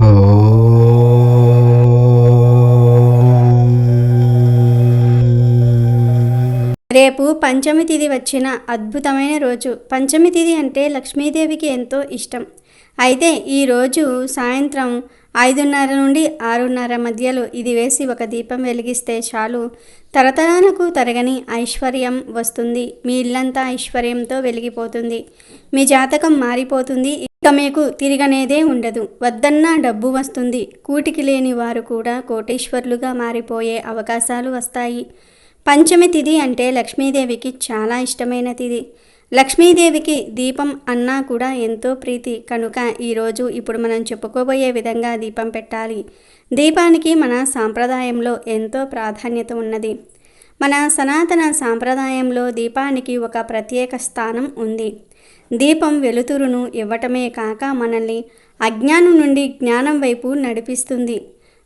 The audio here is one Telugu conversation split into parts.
రేపు పంచమి తిథి వచ్చిన అద్భుతమైన రోజు. పంచమి తిథి అంటే లక్ష్మీదేవికి ఎంతో ఇష్టం. అయితే ఈ రోజు సాయంత్రం ఐదున్నర నుండి ఆరున్నర మధ్యలో ఇది వేసి ఒక దీపం వెలిగిస్తే చాలు. తరతరాలకు తరగని ఐశ్వర్యం వస్తుంది. మీ ఇల్లంతా ఐశ్వర్యంతో వెలిగిపోతుంది. మీ జాతకం మారిపోతుంది. ఇక మీకు తిరగనేదే ఉండదు. వద్దన్నా డబ్బు వస్తుంది. కూటికి లేని వారు కూడా కోటేశ్వర్లుగా మారిపోయే అవకాశాలు వస్తాయి. పంచమి తిథి అంటే లక్ష్మీదేవికి చాలా ఇష్టమైన తిథి లక్ష్మీదేవికి దీపం అన్నా కూడా ఎంతో ప్రీతి. కనుక ఈరోజు ఇప్పుడు మనం చెప్పుకోబోయే విధంగా దీపం పెట్టాలి. దీపానికి మన సాంప్రదాయంలో ఎంతో ప్రాధాన్యత ఉన్నది. మన సనాతన సాంప్రదాయంలో దీపానికి ఒక ప్రత్యేక స్థానం ఉంది. దీపం వెలుతురును ఇవ్వటమే కాక మనల్ని అజ్ఞానం నుండి జ్ఞానం వైపు నడిపిస్తుంది.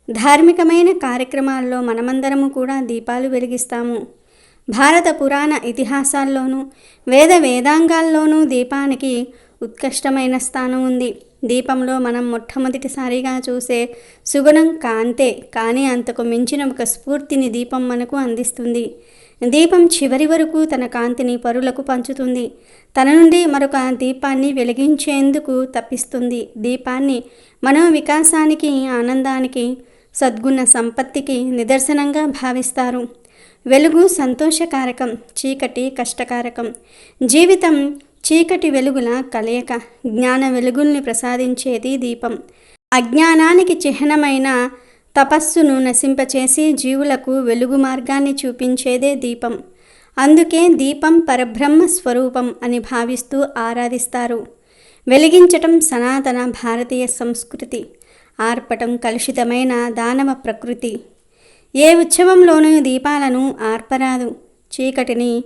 ధార్మికమైన కార్యక్రమాల్లో మనమందరము కూడా దీపాలు వెలిగిస్తాము. భారత పురాణ ఇతిహాసాల్లోనూ వేద వేదాంగాల్లోనూ దీపానికి ఉత్కృష్టమైన స్థానం ఉంది. దీపంలో మనం మొట్టమొదటిసారిగా చూసే సుగుణం కాంతే కానీ అంతకు మించిన ఒక స్ఫూర్తిని దీపం మనకు అందిస్తుంది. దీపం చివరి వరకు తన కాంతిని పరులకు పంచుతుంది. తన నుండి మరొక దీపాన్ని వెలిగించేందుకు తప్పిస్తుంది. దీపాన్ని మనో వికాసానికి ఆనందానికి సద్గుణ సంపత్తికి నిదర్శనంగా భావిస్తారు. వెలుగు సంతోషకారకం చీకటి కష్టకారకం. జీవితం చీకటి వెలుగుల కలయిక జ్ఞాన వెలుగుల్ని ప్రసాదించేది దీపం. అజ్ఞానానికి చిహ్నమైన తపస్సును నశింపచేసి జీవులకు వెలుగు మార్గాన్ని చూపించేదే దీపం. అందుకే దీపం పరబ్రహ్మ స్వరూపం అని భావిస్తూ ఆరాధిస్తారు. వెలిగించటం సనాతన భారతీయ సంస్కృతి. ఆర్పటం కలుషితమైన దానవ ప్రకృతి. ఏ ఉత్సవంలోనూ దీపాలను ఆర్పరాదు. చీకటిని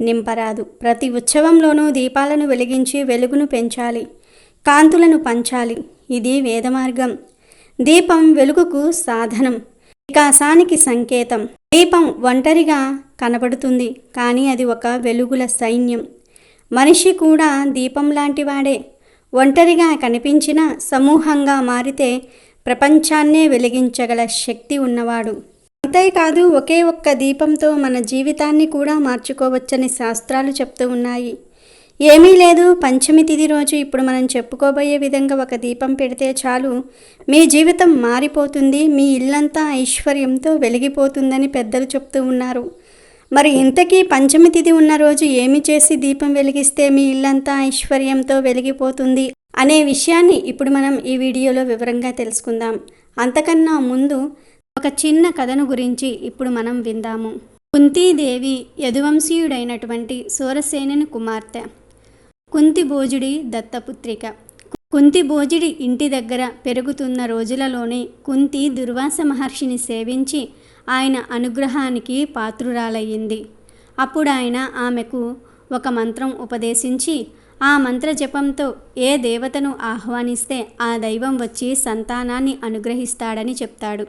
నింపరాదు. ప్రతి ఉత్సవంలోనూ దీపాలను వెలిగించి వెలుగును పెంచాలి. కాంతులను పంచాలి. ఇది వేదమార్గం. దీపం వెలుగుకు సాధనం వికాసానికి సంకేతం. దీపం ఒంటరిగా కనబడుతుంది కానీ అది ఒక వెలుగుల సైన్యం. మనిషి కూడా దీపం లాంటివాడే ఒంటరిగా కనిపించిన సమూహంగా మారితే ప్రపంచాన్నే వెలిగించగల శక్తి ఉన్నవాడు. అంతేకాదు ఒకే ఒక్క దీపంతో మన జీవితాన్ని కూడా మార్చుకోవచ్చని శాస్త్రాలు చెప్తూ ఉన్నాయి. ఏమీ లేదు. పంచమి తిథి రోజు ఇప్పుడు మనం చెప్పుకోబోయే విధంగా ఒక దీపం పెడితే చాలు. మీ జీవితం మారిపోతుంది. మీ ఇల్లంతా ఐశ్వర్యంతో వెలిగిపోతుందని పెద్దలు చెప్తూ ఉన్నారు. మరి ఇంతకీ పంచమి తిథి ఉన్న రోజు ఏమి చేసి దీపం వెలిగిస్తే మీ ఇల్లంతా ఐశ్వర్యంతో వెలిగిపోతుంది అనే విషయాన్ని ఇప్పుడు మనం ఈ వీడియోలో వివరంగా తెలుసుకుందాం. అంతకన్నా ముందు ఒక చిన్న కథను గురించి ఇప్పుడు మనం విందాము. కుంతీదేవి యదువంశీయుడైనటువంటి సూరసేనుని కుమార్తె. కుంతి భోజుడి దత్తపుత్రిక. కుంతి భోజుడి ఇంటి దగ్గర పెరుగుతున్న రోజులలోనే కుంతి దుర్వాస మహర్షిని సేవించి ఆయన అనుగ్రహానికి పాత్రురాలయ్యింది. అప్పుడు ఆయన ఆమెకు ఒక మంత్రం ఉపదేశించి ఆ మంత్ర జపంతో ఏ దేవతను ఆహ్వానిస్తే ఆ దైవం వచ్చి సంతానాన్ని అనుగ్రహిస్తాడని చెప్తాడు.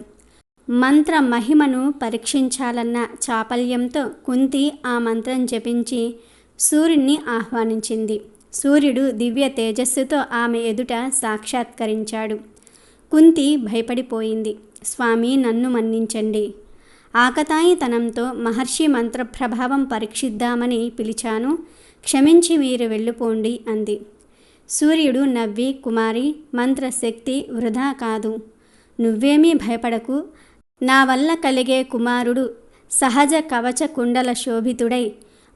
మంత్ర మహిమను పరీక్షించాలన్న చాపల్యంతో కుంతి ఆ మంత్రం జపించి సూర్యుణ్ణి ఆహ్వానించింది. సూర్యుడు దివ్య తేజస్సుతో ఆమె ఎదుట సాక్షాత్కరించాడు. కుంతి భయపడిపోయింది. స్వామి నన్ను మన్నించండి. ఆకతాయితనంతో మహర్షి మంత్ర ప్రభావం పరీక్షిద్దామని పిలిచాను. క్షమించి మీరు వెళ్ళిపోండి అంది. సూర్యుడు నవ్వి కుమారి మంత్రశక్తి వృధా కాదు. నువ్వేమీ భయపడకు. నా వల్ల కలిగే కుమారుడు సహజ కవచ కుండల శోభితుడై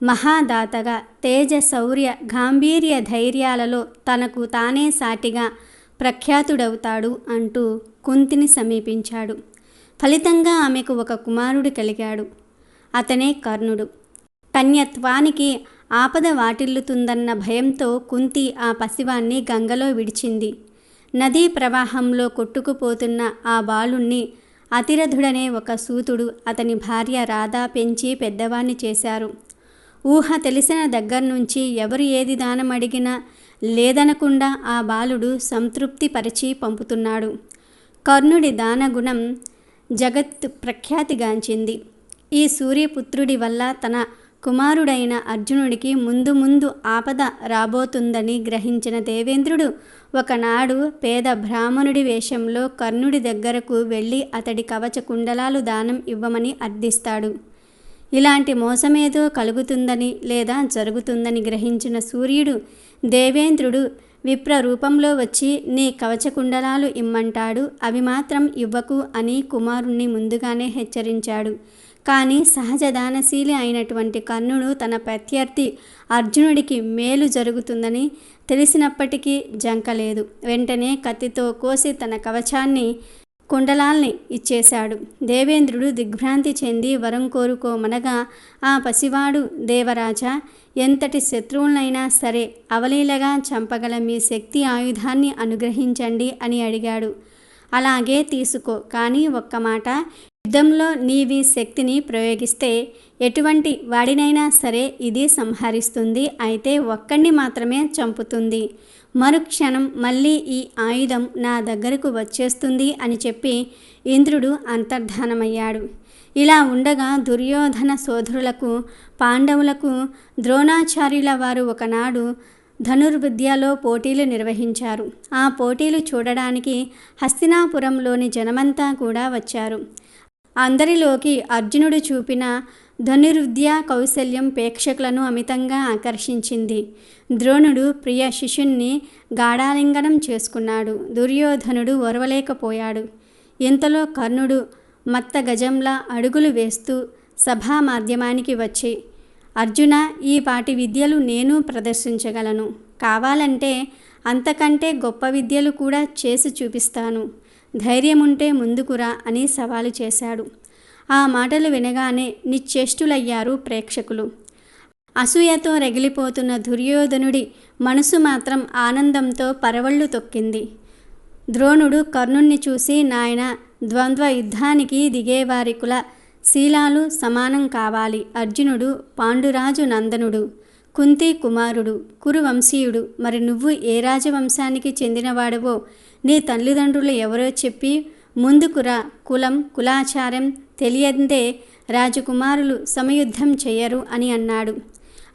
మహాదాతగా తేజ శౌర్య గాంభీర్య ధైర్యాలలో తనకు తానే సాటిగా ప్రఖ్యాతుడవుతాడు అంటూ కుంతిని సమీపించాడు. ఫలితంగా ఆమెకు ఒక కుమారుడు కలిగాడు. అతనే కర్ణుడు. కన్యత్వానికి ఆపద వాటిల్లుతుందన్న భయంతో కుంతి ఆ పసివాన్ని గంగలో విడిచింది. నదీ ప్రవాహంలో కొట్టుకుపోతున్న ఆ బాలుణ్ణి అతిరథుడనే ఒక సూతుడు అతని భార్య రాధా పెంచి పెద్దవాణ్ణి చేశారు. ఊహ తెలిసిన దగ్గర నుంచి ఎవరు ఏది దానం అడిగినా లేదనకుండా ఆ బాలుడు సంతృప్తి పరిచి పంపుతున్నాడు. కర్ణుడి దానగుణం జగత్ ప్రఖ్యాతిగాంచింది. ఈ సూర్యపుత్రుడి వల్ల తన కుమారుడైన అర్జునుడికి ముందు ముందు ఆపద రాబోతుందని గ్రహించిన దేవేంద్రుడు ఒకనాడు పేద బ్రాహ్మణుడి వేషంలో కర్ణుడి దగ్గరకు వెళ్ళి అతడి కవచ కుండలాలు దానం ఇవ్వమని అర్థిస్తాడు. ఇలాంటి మోసమేదో కలుగుతుందని లేదా జరుగుతుందని గ్రహించిన సూర్యుడు దేవేంద్రుడు విప్ర రూపంలో వచ్చి నీ కవచ కుండలాలు ఇమ్మంటాడు అవి మాత్రం ఇవ్వకు అని కుమారుణ్ణి ముందుగానే హెచ్చరించాడు. కానీ సహజ దానశీలి అయినటువంటి కర్ణుడు తన ప్రత్యర్థి అర్జునుడికి మేలు జరుగుతుందని తెలిసినప్పటికీ జంకలేదు. వెంటనే కత్తితో కోసి తన కవచాన్ని కుండలాల్ని ఇచ్చేశాడు. దేవేంద్రుడు దిగ్భ్రాంతి చెంది వరం కోరుకోమనగా ఆ పసివాడు దేవరాజా ఎంతటి శత్రువులైనా సరే అవలీలగా చంపగల మీ శక్తి ఆయుధాన్ని అనుగ్రహించండి అని అడిగాడు. అలాగే తీసుకో కానీ ఒక్క మాట యుద్ధంలో నీవి శక్తిని ప్రయోగిస్తే ఎటువంటి వాడినైనా సరే ఇది సంహరిస్తుంది. అయితే ఒక్కడిని మాత్రమే చంపుతుంది. మరుక్షణం మళ్ళీ ఈ ఆయుధం నా దగ్గరకు వచ్చేస్తుంది అని చెప్పి ఇంద్రుడు అంతర్ధానమయ్యాడు. ఇలా ఉండగా దుర్యోధన సోదరులకు పాండవులకు ద్రోణాచార్యుల వారు ఒకనాడు ధనుర్విద్యలో పోటీలు నిర్వహించారు. ఆ పోటీలు చూడడానికి హస్తినాపురంలోని జనమంతా కూడా వచ్చారు. అందరిలోకి అర్జునుడు చూపిన ధనుర్విద్య కౌశల్యం ప్రేక్షకులను అమితంగా ఆకర్షించింది. ద్రోణుడు ప్రియ శిష్యుణ్ణి గాఢాలింగనం చేసుకున్నాడు. దుర్యోధనుడు ఓర్వలేకపోయాడు ఇంతలో కర్ణుడు మత్త గజంలా అడుగులు వేస్తూ సభా మాధ్యమానికి వచ్చి అర్జున ఈ పాటి విద్యలు నేను ప్రదర్శించగలను. కావాలంటే అంతకంటే గొప్ప విద్యలు కూడా చేసి చూపిస్తాను. ధైర్యముంటే ముందుకురా అని సవాలు చేశాడు. ఆ మాటలు వినగానే నిశ్చేష్టులయ్యారు ప్రేక్షకులు. అసూయతో రగిలిపోతున్న దుర్యోధనుడి మనసు మాత్రం ఆనందంతో పరవళ్ళు తొక్కింది. ద్రోణుడు కర్ణుణ్ణి చూసి నాయన ద్వంద్వ యుద్ధానికి దిగేవారి కుల శీలాలు సమానం కావాలి. అర్జునుడు పాండురాజు నందనుడు. కుంతి కుమారుడు కురువంశీయుడు. మరి నువ్వు ఏ రాజవంశానికి చెందినవాడవో నీ తల్లిదండ్రులు ఎవరో చెప్పి ముందుకురా కులం కులాచారం తెలియందే రాజకుమారులు సమయుద్ధం చెయ్యరు అని అన్నాడు.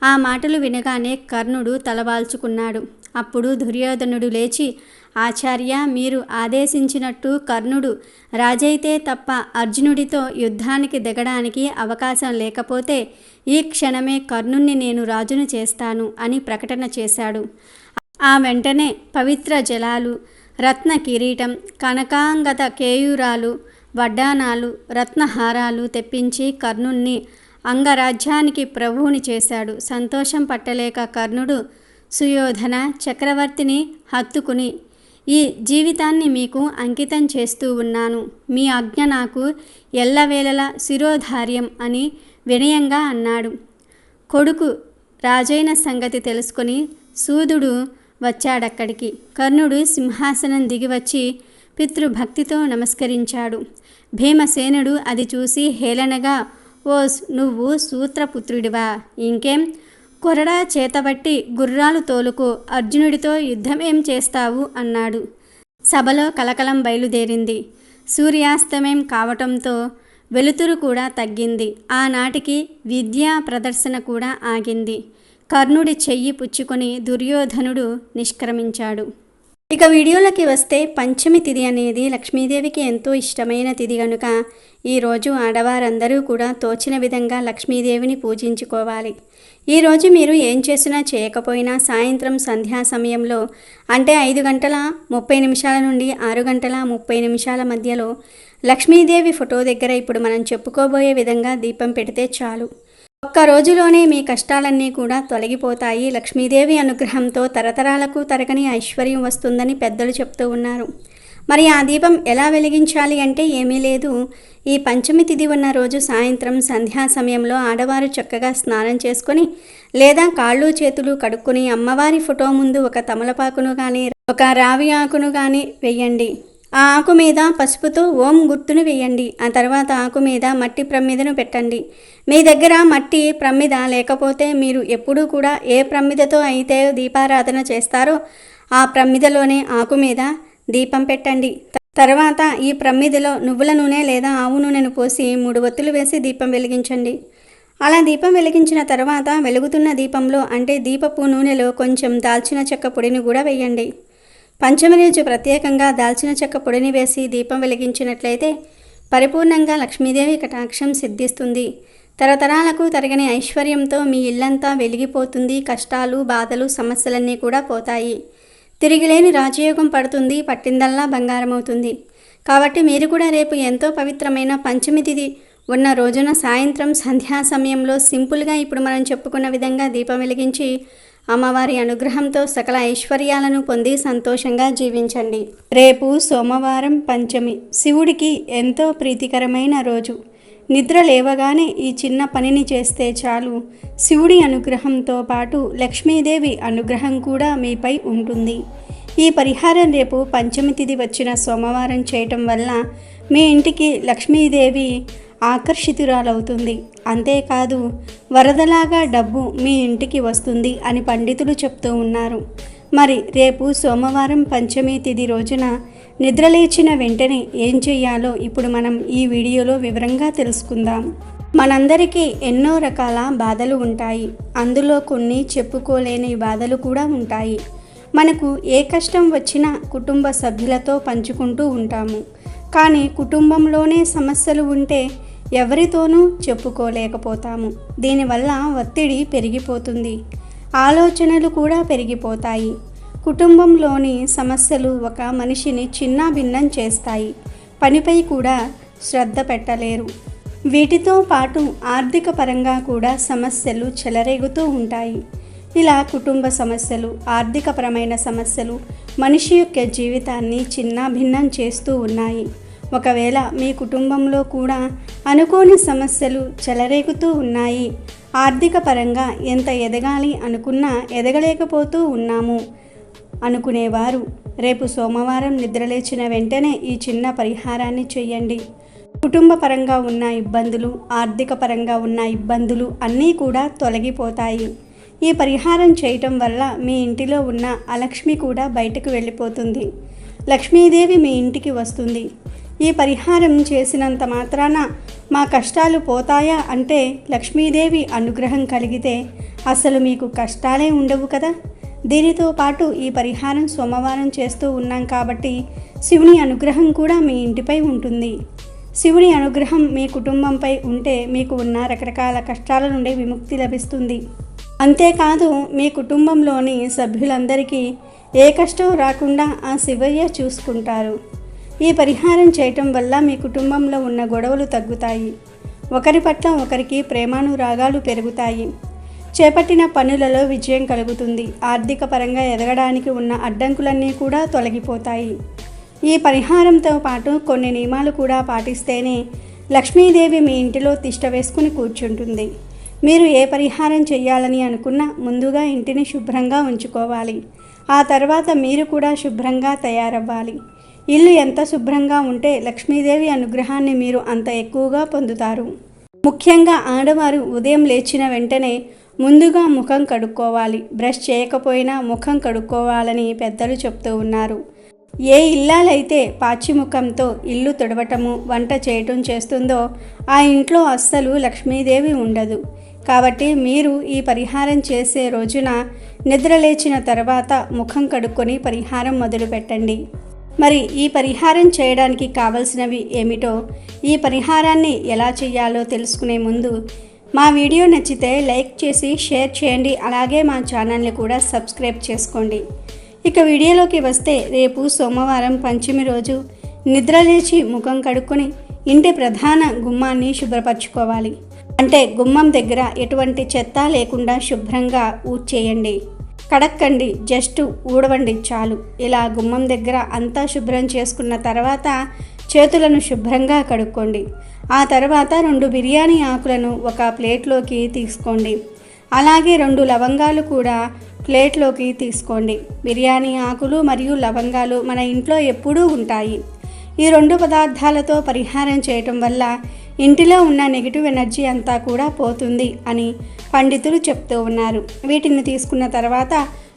ఆ మాటలు వినగానే కర్ణుడు తలవాల్చుకున్నాడు. అప్పుడు దుర్యోధనుడు లేచి ఆచార్య మీరు ఆదేశించినట్టు కర్ణుడు. రాజైతే తప్ప అర్జునుడితో యుద్ధానికి దిగడానికి అవకాశం లేకపోతే ఈ క్షణమే కర్ణుణ్ణి నేను రాజును చేస్తాను అని ప్రకటన చేశాడు. ఆ వెంటనే పవిత్ర జలాలు రత్న కిరీటం కనకాంగత కేయూరాలు వడ్డానాలు రత్నహారాలు తెప్పించి కర్ణుణ్ణి అంగరాజ్యానికి ప్రభువుని చేశాడు. సంతోషం పట్టలేక కర్ణుడు సుయోధన చక్రవర్తిని హత్తుకుని ఈ జీవితాన్ని మీకు అంకితం చేస్తూ ఉన్నాను. మీ ఆజ్ఞ నాకు ఎల్లవేళలా శిరోధార్యం అని వినయంగా అన్నాడు. కొడుకు రాజైన సంగతి తెలుసుకొని సూదుడు వచ్చాడక్కడికి. కర్ణుడు సింహాసనం దిగివచ్చి పితృభక్తితో నమస్కరించాడు. భీమసేనుడు అది చూసి హేళనగా ఓస్ నువ్వు సూత్రపుత్రుడివా? ఇంకేం? కొరడా చేతబట్టి గుర్రాలు తోలుకు అర్జునుడితో యుద్ధమేం చేస్తావు? అన్నాడు. సభలో కలకలం బయలుదేరింది. సూర్యాస్తమయం కావటంతో వెలుతురు కూడా తగ్గింది. ఆనాటికి విద్యా ప్రదర్శన కూడా ఆగింది. కర్ణుడి చెయ్యి పుచ్చుకొని దుర్యోధనుడు నిష్క్రమించాడు. ఇక వీడియోలోకి వస్తే పంచమి తిథి అనేది లక్ష్మీదేవికి ఎంతో ఇష్టమైన తిథి కనుక ఈరోజు ఆడవారందరూ కూడా తోచిన విధంగా లక్ష్మీదేవిని పూజించుకోవాలి. ఈరోజు మీరు ఏం చేసినా చేయకపోయినా సాయంత్రం సంధ్యా సమయంలో అంటే ఐదు గంటల ముప్పై నిమిషాల నుండి ఆరు గంటల ముప్పై నిమిషాల మధ్యలో లక్ష్మీదేవి ఫోటో దగ్గర ఇప్పుడు మనం చెప్పుకోబోయే విధంగా దీపం పెడితే చాలు. ఒక్క రోజులోనే మీ కష్టాలన్నీ కూడా తొలగిపోతాయి. లక్ష్మీదేవి అనుగ్రహంతో తరతరాలకు తరగని ఐశ్వర్యం వస్తుందని పెద్దలు చెప్తూ ఉన్నారు. మరి ఆ దీపం ఎలా వెలిగించాలి అంటే ఏమీ లేదు. ఈ పంచమి తిథి ఉన్న రోజు సాయంత్రం సంధ్యా సమయంలో ఆడవారు చక్కగా స్నానం చేసుకొని లేదా కాళ్ళు చేతులు కడుక్కొని అమ్మవారి ఫోటో ముందు ఒక తమలపాకును కానీ ఒక రావి ఆకును కానీ వెయ్యండి ఆ ఆకు మీద పసుపుతో ఓం గుర్తును వేయండి. ఆ తర్వాత ఆకు మీద మట్టి ప్రమిదను పెట్టండి. మీ దగ్గర మట్టి ప్రమిద లేకపోతే మీరు ఎప్పుడూ కూడా ఏ ప్రమిదతో అయితే దీపారాధన చేస్తారో ఆ ప్రమిదలోనే ఆకు మీద దీపం పెట్టండి. తర్వాత ఈ ప్రమ్మిదలో నువ్వుల నూనె లేదా ఆవు నూనెను పోసి మూడు ఒత్తులు వేసి దీపం వెలిగించండి. అలా దీపం వెలిగించిన తర్వాత వెలుగుతున్న దీపంలో అంటే దీపపు నూనెలో కొంచెం దాల్చిన చెక్క పొడిని కూడా వేయండి. పంచమి రోజు ప్రత్యేకంగా దాల్చిన చెక్క పొడిని వేసి దీపం వెలిగించినట్లయితే పరిపూర్ణంగా లక్ష్మీదేవి కటాక్షం సిద్ధిస్తుంది. తరతరాలకు తరగని ఐశ్వర్యంతో మీ ఇల్లంతా వెలిగిపోతుంది. కష్టాలు బాధలు సమస్యలన్నీ కూడా పోతాయి. తిరిగిలేని రాజయోగం పడుతుంది. పట్టిందల్లా బంగారమవుతుంది. కాబట్టి మీరు కూడా రేపు ఎంతో పవిత్రమైన పంచమి తిథి ఉన్న రోజున సాయంత్రం సంధ్యా సమయంలో సింపుల్గా ఇప్పుడు మనం చెప్పుకున్న విధంగా దీపం వెలిగించి అమ్మవారి అనుగ్రహంతో సకల ఐశ్వర్యాలను పొంది సంతోషంగా జీవించండి. రేపు సోమవారం పంచమి. శివుడికి ఎంతో ప్రీతికరమైన రోజు. నిద్ర లేవగానే ఈ చిన్న పనిని చేస్తే చాలు. శివుడి అనుగ్రహంతో పాటు లక్ష్మీదేవి అనుగ్రహం కూడా మీపై ఉంటుంది. ఈ పరిహారం రేపు పంచమి తిథి వచ్చిన సోమవారం చేయటం వల్ల మీ ఇంటికి లక్ష్మీదేవి ఆకర్షితురాలవుతుంది. అంతేకాదు వరదలాగా డబ్బు మీ ఇంటికి వస్తుంది అని పండితులు చెప్తూ ఉన్నారు. మరి రేపు సోమవారం పంచమి తిది రోజున నిద్రలేచిన వెంటనే ఏం చెయ్యాలో ఇప్పుడు మనం ఈ వీడియోలో వివరంగా తెలుసుకుందాం. మనందరికీ ఎన్నో రకాల బాధలు ఉంటాయి. అందులో కొన్ని చెప్పుకోలేని బాధలు కూడా ఉంటాయి. మనకు ఏ కష్టం వచ్చినా కుటుంబ సభ్యులతో పంచుకుంటూ ఉంటాము. కానీ కుటుంబంలోనే సమస్యలు ఉంటే ఎవరితోనూ చెప్పుకోలేకపోతాము. దీనివల్ల ఒత్తిడి పెరిగిపోతుంది. ఆలోచనలు కూడా పెరిగిపోతాయి. కుటుంబంలోని సమస్యలు ఒక మనిషిని చిన్న భిన్నం చేస్తాయి. పనిపై కూడా శ్రద్ధ పెట్టలేరు. వీటితో పాటు ఆర్థిక పరంగా కూడా సమస్యలు చెలరేగుతూ ఉంటాయి. ఇలా కుటుంబ సమస్యలు ఆర్థికపరమైన సమస్యలు మనిషి యొక్క జీవితాన్ని చిన్న భిన్నం చేస్తూ ఉన్నాయి. ఒకవేళ మీ కుటుంబంలో కూడా అనుకోని సమస్యలు చెలరేగుతూ ఉన్నాయి ఆర్థిక పరంగా ఎంత ఎదగాలి అనుకున్నా ఎదగలేకపోతూ ఉన్నాము అనుకునేవారు. రేపు సోమవారం నిద్రలేచిన వెంటనే ఈ చిన్న పరిహారాన్ని చేయండి. కుటుంబ పరంగా ఉన్న ఇబ్బందులు ఆర్థిక పరంగా ఉన్న ఇబ్బందులు అన్నీ కూడా తొలగిపోతాయి. ఈ పరిహారం చేయటం వల్ల మీ ఇంటిలో ఉన్న అలక్ష్మి కూడా బయటకు వెళ్ళిపోతుంది. లక్ష్మీదేవి మీ ఇంటికి వస్తుంది. ఈ పరిహారం చేసినంత మాత్రాన మా కష్టాలు పోతాయా అంటే లక్ష్మీదేవి అనుగ్రహం కలిగితే అసలు మీకు కష్టాలే ఉండవు కదా. దీనితో పాటు ఈ పరిహారం సోమవారం చేస్తూ ఉన్నాం కాబట్టి శివుని అనుగ్రహం కూడా మీ ఇంటిపై ఉంటుంది. శివుని అనుగ్రహం మీ కుటుంబంపై ఉంటే మీకు ఉన్న రకరకాల కష్టాల నుండి విముక్తి లభిస్తుంది. అంతేకాదు మీ కుటుంబంలోని సభ్యులందరికీ ఏ కష్టం రాకుండా ఆ శివయ్య చూసుకుంటారు. ఈ పరిహారం చేయటం వల్ల మీ కుటుంబంలో ఉన్న గొడవలు తగ్గుతాయి. ఒకరి పట్ల ఒకరికి ప్రేమానురాగాలు పెరుగుతాయి. చేపట్టిన పనులలో విజయం కలుగుతుంది. ఆర్థిక పరంగా ఎదగడానికి ఉన్న అడ్డంకులన్నీ కూడా తొలగిపోతాయి. ఈ పరిహారంతో పాటు కొన్ని నియమాలు కూడా పాటిస్తేనే లక్ష్మీదేవి మీ ఇంటిలో తిష్ట వేసుకుని కూర్చుంటుంది. మీరు ఏ పరిహారం చేయాలని అనుకున్నా ముందుగా ఇంటిని శుభ్రంగా ఉంచుకోవాలి. ఆ తర్వాత మీరు కూడా శుభ్రంగా తయారవ్వాలి. ఇల్లు ఎంత శుభ్రంగా ఉంటే లక్ష్మీదేవి అనుగ్రహాన్ని మీరు అంత ఎక్కువగా పొందుతారు. ముఖ్యంగా ఆడవారు ఉదయం లేచిన వెంటనే ముందుగా ముఖం కడుక్కోవాలి. బ్రష్ చేయకపోయినా ముఖం కడుక్కోవాలని పెద్దలు చెప్తూ ఉన్నారు. ఏ ఇల్లాలైతే పాచిముఖంతో ఇల్లు తుడవటము వంట చేయటం చేస్తుందో ఆ ఇంట్లో అస్సలు లక్ష్మీదేవి ఉండదు. కాబట్టి మీరు ఈ పరిహారం చేసే రోజున నిద్ర లేచిన తర్వాత ముఖం కడుక్కొని పరిహారం మొదలుపెట్టండి. మరి ఈ పరిహారం చేయడానికి కావలసినవి ఏమిటో ఈ పరిహారాన్ని ఎలా చేయాలో తెలుసుకునే ముందు మా వీడియో నచ్చితే లైక్ చేసి షేర్ చేయండి అలాగే మా ఛానల్ని కూడా సబ్స్క్రైబ్ చేసుకోండి. ఇక వీడియోలోకి వస్తే రేపు సోమవారం పంచమి రోజు నిద్రలేచి ముఖం కడుక్కొని ఇంటి ప్రధాన గుమ్మాన్ని శుభ్రపరచుకోవాలి. అంటే గుమ్మం దగ్గర ఎటువంటి చెత్త లేకుండా శుభ్రంగా ఊడ్చేయండి. కడక్కండి జస్ట్ ఊడవండి చాలు. ఇలా గుమ్మం దగ్గర అంతా శుభ్రం చేసుకున్న తర్వాత చేతులను శుభ్రంగా కడుక్కోండి. ఆ తర్వాత రెండు బిర్యానీ ఆకులను ఒక ప్లేట్లోకి తీసుకోండి. అలాగే రెండు లవంగాలు కూడా ప్లేట్లోకి తీసుకోండి. బిర్యానీ ఆకులు మరియు లవంగాలు మన ఇంట్లో ఎప్పుడూ ఉంటాయి. ఈ రెండు పదార్థాలతో పరిహారం చేయటం వల్ల ఇంటిలో ఉన్న నెగిటివ్ ఎనర్జీ అంతా కూడా పోతుంది అని పండితులు చెప్తూ ఉన్నారు. వీటిని తీసుకున్న తర్వాత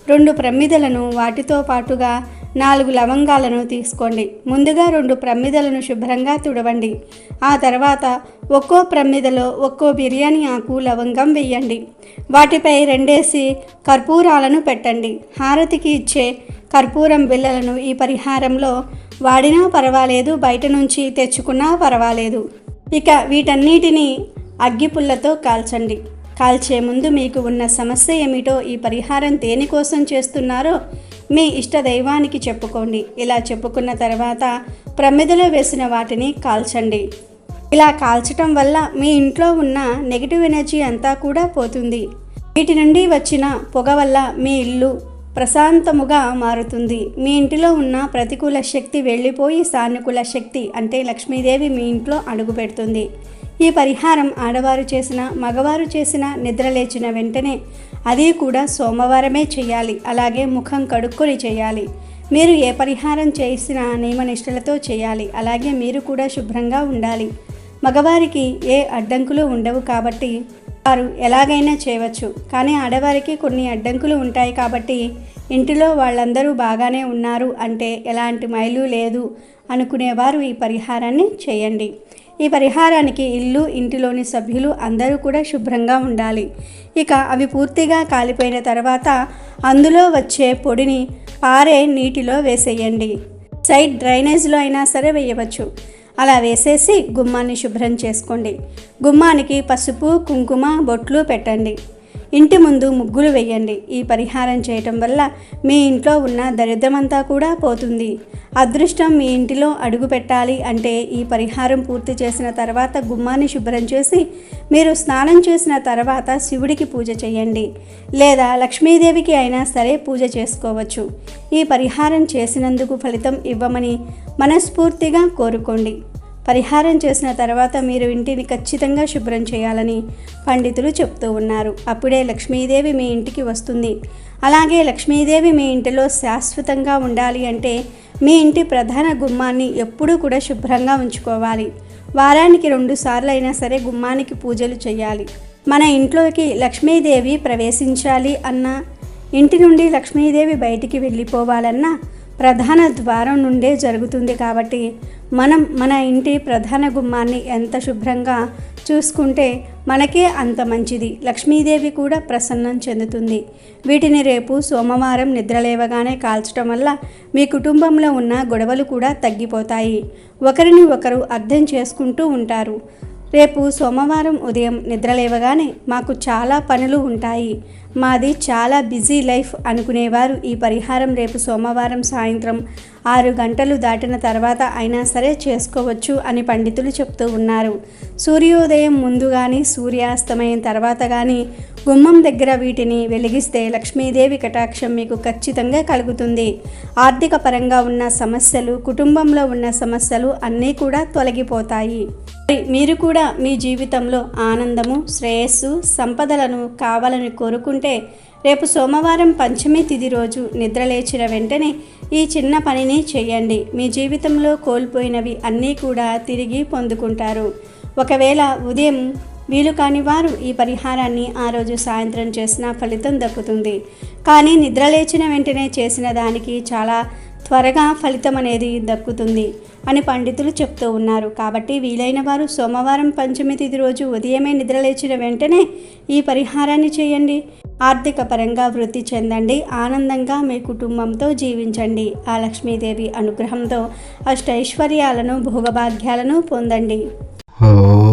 రెండు ప్రమిదలను వాటితో పాటుగా నాలుగు లవంగాలను తీసుకోండి. ముందుగా రెండు ప్రమిదలను శుభ్రంగా తుడవండి. ఆ తర్వాత ఒక్కో ప్రమిదలో ఒక్కో బిర్యానీ ఆకు లవంగం వేయండి. వాటిపై రెండేసి కర్పూరాలను పెట్టండి. హారతికి ఇచ్చే కర్పూరం బిళ్ళలను ఈ పరిహారంలో వాడినా పర్వాలేదు బయట నుంచి తెచ్చుకున్నా పర్వాలేదు. ఇక వీటన్నిటిని అగ్గిపుల్లతో కాల్చండి. కాల్చే ముందు మీకు ఉన్న సమస్య ఏమిటో ఈ పరిహారం దేనికోసం చేస్తున్నారో మీ ఇష్ట దైవానికి చెప్పుకోండి. ఇలా చెప్పుకున్న తర్వాత ప్రమిదలో వేసిన వాటిని కాల్చండి. ఇలా కాల్చటం వల్ల మీ ఇంట్లో ఉన్న నెగిటివ్ ఎనర్జీ అంతా కూడా పోతుంది. వీటి నుండి వచ్చిన పొగ వల్ల మీ ఇల్లు ప్రశాంతముగా మారుతుంది. మీ ఇంటిలో ఉన్న ప్రతికూల శక్తి వెళ్ళిపోయి సానుకూల శక్తి అంటే లక్ష్మీదేవి మీ ఇంట్లో అడుగుపెడుతుంది ఈ పరిహారం ఆడవారు చేసిన మగవారు చేసిన నిద్రలేచిన వెంటనే అది కూడా సోమవారమే చేయాలి. అలాగే ముఖం కడుక్కొని చేయాలి. మీరు ఏ పరిహారం చేసినా నియమనిష్టలతో చేయాలి. అలాగే మీరు కూడా శుభ్రంగా ఉండాలి. మగవారికి ఏ అడ్డంకులు ఉండవు కాబట్టి వారు ఎలాగైనా చేయవచ్చు. కానీ ఆడవారికి కొన్ని అడ్డంకులు ఉంటాయి కాబట్టి ఇంటిలో వాళ్ళందరూ బాగానే ఉన్నారు అంటే ఎలాంటి మైలు లేదు అనుకునేవారు ఈ పరిహారాన్ని చేయండి. ఈ పరిహారానికి ఇల్లు ఇంటిలోని సభ్యులు అందరూ కూడా శుభ్రంగా ఉండాలి. ఇక అవి పూర్తిగా కాలిపోయిన తర్వాత అందులో వచ్చే పొడిని పారే నీటిలో వేసేయండి. సైడ్ డ్రైనేజ్లో అయినా సరే వేయవచ్చు. అలా వేసేసి గుమ్మాన్ని శుభ్రం చేసుకోండి. గుమ్మానికి పసుపు కుంకుమ బొట్లు పెట్టండి. ఇంటి ముందు ముగ్గులు వేయండి. ఈ పరిహారం చేయటం వల్ల మీ ఇంట్లో ఉన్న దరిద్రమంతా కూడా పోతుంది. అదృష్టం మీ ఇంటిలో అడుగు పెట్టాలి అంటే ఈ పరిహారం పూర్తి చేసిన తర్వాత గుమ్మాన్ని శుభ్రం చేసి మీరు స్నానం చేసిన తర్వాత శివుడికి పూజ చేయండి. లేదా లక్ష్మీదేవికి అయినా సరే పూజ చేసుకోవచ్చు. ఈ పరిహారం చేసినందుకు ఫలితం ఇవ్వమని మనస్ఫూర్తిగా కోరుకోండి. పరిహారం చేసిన తర్వాత మీరు ఇంటిని ఖచ్చితంగా శుభ్రం చేయాలని పండితులు చెప్తూ ఉన్నారు. అప్పుడే లక్ష్మీదేవి మీ ఇంటికి వస్తుంది. అలాగే లక్ష్మీదేవి మీ ఇంటిలో శాశ్వతంగా ఉండాలి అంటే మీ ఇంటి ప్రధాన గుమ్మాన్ని ఎప్పుడూ కూడా శుభ్రంగా ఉంచుకోవాలి. వారానికి రెండు సార్లు అయినా సరే గుమ్మానికి పూజలు చేయాలి. మన ఇంట్లోకి లక్ష్మీదేవి ప్రవేశించాలి అన్నా ఇంటి నుండి లక్ష్మీదేవి బయటికి వెళ్ళిపోవాలన్నా ప్రధాన ద్వారం నుండే జరుగుతుంది కాబట్టి మనం మన ఇంటి ప్రధాన గుమ్మాన్ని ఎంత శుభ్రంగా చూసుకుంటే మనకే అంత మంచిది. లక్ష్మీదేవి కూడా ప్రసన్నం చెందుతుంది. వీటిని రేపు సోమవారం నిద్రలేవగానే కాల్చడం వల్ల మీ కుటుంబంలో ఉన్న గొడవలు కూడా తగ్గిపోతాయి. ఒకరిని ఒకరు అర్థం చేసుకుంటూ ఉంటారు. రేపు సోమవారం ఉదయం నిద్రలేవగానే మాకు చాలా పనులు ఉంటాయి. మాది చాలా బిజీ లైఫ్ అనుకునేవారు. ఈ పరిహారం రేపు సోమవారం సాయంత్రం ఆరు గంటలు దాటిన తర్వాత అయినా సరే చేసుకోవచ్చు అని పండితులు చెప్తూ ఉన్నారు. సూర్యోదయం ముందు కానీ సూర్యాస్తమయం తర్వాత కానీ గుమ్మం దగ్గర వీటిని వెలిగిస్తే లక్ష్మీదేవి కటాక్షం మీకు ఖచ్చితంగా కలుగుతుంది. ఆర్థిక పరంగా ఉన్న సమస్యలు కుటుంబంలో ఉన్న సమస్యలు అన్నీ కూడా తొలగిపోతాయి. మరి మీరు కూడా మీ జీవితంలో ఆనందము శ్రేయస్సు సంపదలను కావాలని కోరుకుంటే రేపు సోమవారం పంచమి తిది రోజు నిద్రలేచిన వెంటనే ఈ చిన్న పనిని చేయండి. మీ జీవితంలో కోల్పోయినవి అన్నీ కూడా తిరిగి పొందుకుంటారు. ఒకవేళ ఉదయం వీలు కాని వారు ఈ పరిహారాన్ని ఆ రోజు సాయంత్రం చేసిన ఫలితం దక్కుతుంది. కానీ నిద్రలేచిన వెంటనే చేసిన దానికి చాలా త్వరగా ఫలితం అనేది దక్కుతుంది అని పండితులు చెప్తూ ఉన్నారు. కాబట్టి వీలైన వారు సోమవారం పంచమి తిథి రోజు ఉదయమే నిద్రలేచిన వెంటనే ఈ పరిహారాన్ని చేయండి. ఆర్థిక పరంగా వృద్ధి చెందండి. ఆనందంగా మీ కుటుంబంతో జీవించండి. ఆ లక్ష్మీదేవి అనుగ్రహంతో అష్టైశ్వర్యాలను భోగభాగ్యాలను పొందండి. ఓ